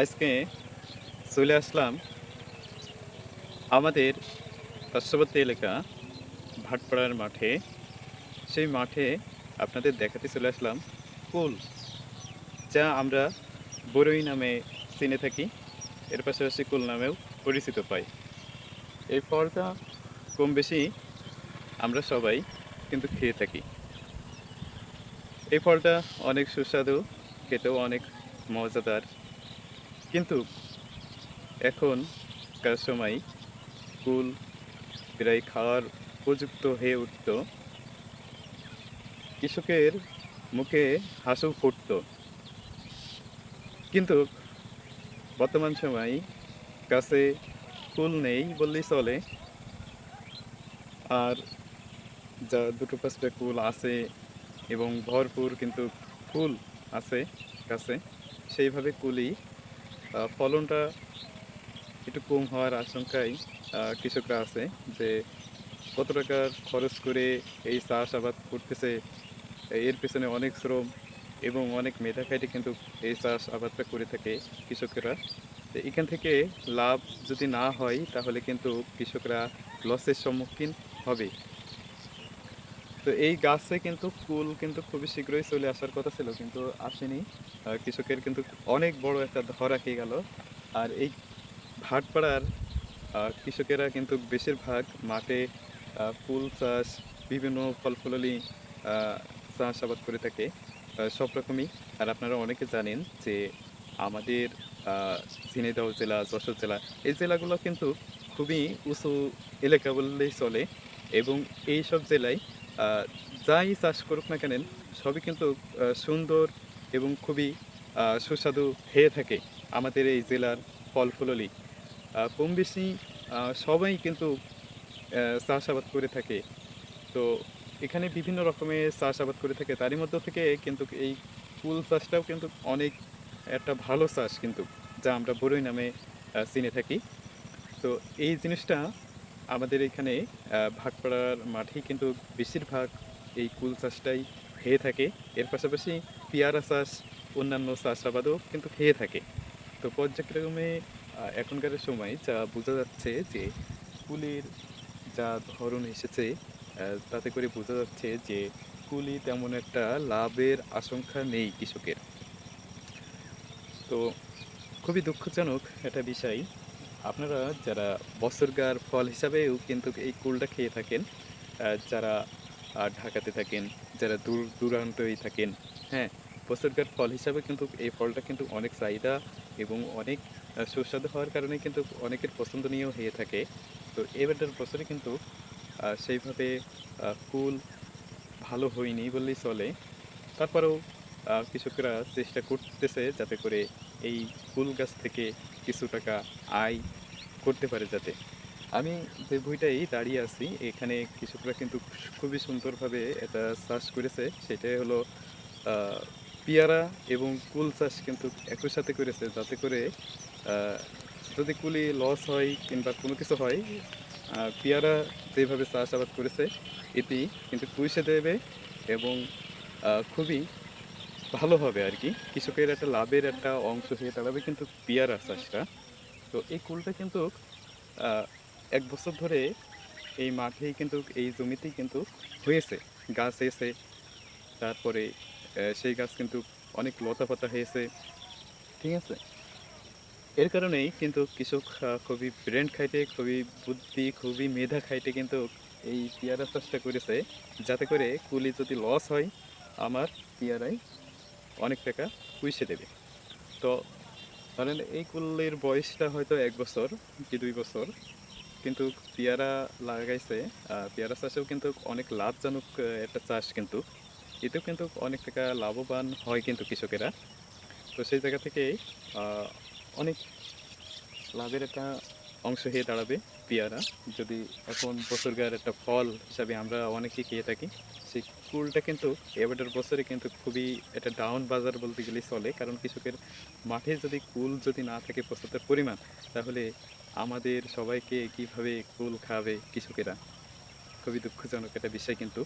আজকে চলে আসলাম আমাদের পার্শ্ববর্তী এলাকা ভাটপাড়ার মাঠে। সেই মাঠে আপনাদের দেখাতে চলে আসলাম কুল যা আমরা বরই নামে চিনে থাকি। এর পাশাপাশি কুল নামেও পরিচিত পাই। এই ফলটা কম বেশি আমরা সবাই কিন্তু খেয়ে থাকি। এই ফলটা অনেক সুস্বাদু, খেতেও অনেক মজাদার। কিন্তু এখনকার সময় কুল প্রায় খাওয়ার উপযুক্ত হয়ে উঠত। কৃষকের মুখে হাসু ফুটত। কিন্তু বর্তমান সময় কাছে কুল নেই বললেই চলে। আর যা দুটো পাঁচটা কুল আছে এবং ভরপুর কিন্তু ফুল আছে গাছে সেইভাবে কুলি আহ, ফলনটা একটু কম হওয়ার আশঙ্কায় কৃষকরা আছে যে কত টাকা খরচ করে এই চাষ আবাদ করতেছে, এর পেছনে অনেক শ্রম এবং অনেক মেধা খাইটে কিন্তু এই চাষ আবাদটা করে থাকে কৃষকেরা। তো এখান থেকে লাভ যদি না হয়, তাহলে কিন্তু কৃষকরা লসের সম্মুখীন হবে। তো এই গাছে কিন্তু কুল কিন্তু খুবই শীঘ্রই চলে আসার কথা ছিল, কিন্তু আসেনি। কৃষকের কিন্তু অনেক বড় একটা ধরা খেয়ে গেল। আর এই ভাটপাড়ার কৃষকেরা কিন্তু বেশিরভাগ মাঠে ফুল চাষ, বিভিন্ন ফল চাষ আবাদ করে থাকে সব রকমই। আর আপনারা অনেকে জানেন যে আমাদের ঝিনাইদহ জেলা, যশোর জেলা, এই জেলাগুলো কিন্তু খুবই উঁচু এলাকা বললেই চলে। এবং এই সব জেলায় যাই চাষ করুক না কেন সবই কিন্তু সুন্দর এবং খুবই সুস্বাদু হয়ে থাকে আমাদের এই জেলার ফল ফুললি কম বেশি সবাই কিন্তু চাষাবাদ করে থাকে। তো এখানে বিভিন্ন রকমের চাষাবাদ করে থাকে, তারই মধ্যে থেকে কিন্তু এই ফুল চাষটাও কিন্তু অনেক একটা ভালো চাষ কিন্তু, যা আমরা বড়ই নামে চিনে থাকি। তো এই জিনিসটা আমাদের এখানে আহ, ভাটপাড়ার মাঠেই কিন্তু বেশিরভাগ এই কুল চাষটাই হয়ে থাকে। এর পাশাপাশি পেয়ারা চাষ অন্যান্য চাষাবাদও কিন্তু হয়ে থাকে। তো পর্যায়ক্রমে এখনকার সময় যা বোঝা যাচ্ছে যে কুলের যা ধরন এসেছে তাতে করে বোঝা যাচ্ছে যে কুলি তেমন একটা লাভের আশঙ্কা নেই কৃষকের। তো খুবই দুঃখজনক একটা বিষয় আপনারা যারা বছরকার ফল হিসাবেও কিন্তু এই কুলটা খেয়ে থাকেন যারা ঢাকাতে থাকেন, যারা দূর, দূরান্তই থাকেন হ্যাঁ বছরকার ফল হিসাবে কিন্তু এই ফলটা কিন্তু অনেক চাহিদা এবং অনেক সুস্বাদু হওয়ার কারণে কিন্তু অনেকের পছন্দনীয় হয়ে থাকে। তো এবারটার বছরে কিন্তু সেইভাবে কুল ভালো হয়নি বললেই চলে। তারপরেও কৃষকরা চেষ্টা করতেছে যাতে করে এই ফুল গাছ থেকে কিছু টাকা আয় করতে পারে যাতে। আমি যে বইটাই দাঁড়িয়ে আছি, এখানে কৃষকরা কিন্তু খুবই সুন্দরভাবে এটা চাষ করেছে। সেটাই হলো পেয়ারা এবং কুল চাষ কিন্তু একই সাথে করেছে যাতে করে যদি কুলি লস হয় কিংবা কোনো কিছু হয় পেয়ারা যেভাবে চাষাবাদ করেছে, এটি কিন্তু পুষে দেবে এবং খুবই ভালো হবে আর কি। কৃষকের একটা লাভের একটা অংশ হয়ে দাঁড়াবে কিন্তু পেয়ারা চাষটা তো এই কুলটা কিন্তু এক বছর ধরে এই মাঠেই কিন্তু, এই জমিতেই কিন্তু হয়েছে। গাছ এসে, তারপরে সেই গাছ কিন্তু অনেক লতা পাতা হয়েছে। ঠিক আছে? এর কারণেই কিন্তু কৃষক খুবই ব্রেন খাইতে খুবই বুদ্ধি, খুবই মেধা খাইতে কিন্তু এই পেয়ারা চাষটা করেছে। যাতে করে কুলি যদি লস হয়, আমার পেয়ারায় অনেক টাকা পুষে দেবে। তো ধরেন এই কুলের বয়সটা হয়তো এক বছর কি দুই বছর, কিন্তু পেয়ারা লাগাইছে পেয়ারা চাষেও কিন্তু অনেক লাভজনক একটা চাষ কিন্তু। এতেও কিন্তু অনেক টাকা লাভবান হয় কিন্তু কৃষকেরা। তো সেই জায়গা থেকে অনেক লাভের একটা অংশ হয়ে দাঁড়াবে। পেয়ারা। যদি এখন বছর বছরকার একটা ফল হিসাবে আমরা অনেকেই খেয়ে থাকি, সেই কুলটা কিন্তু এবারের বছরে কিন্তু খুবই একটা ডাউন বাজার বলতে গেলে চলে। কারণ কৃষকের মাঠে যদি কুল যদি না থাকে প্রস্তুতের পরিমাণ, তাহলে আমাদের সবাইকে কীভাবে কুল খাবে কৃষকেরা? খুবই দুঃখজনক একটা বিষয় কিন্তু।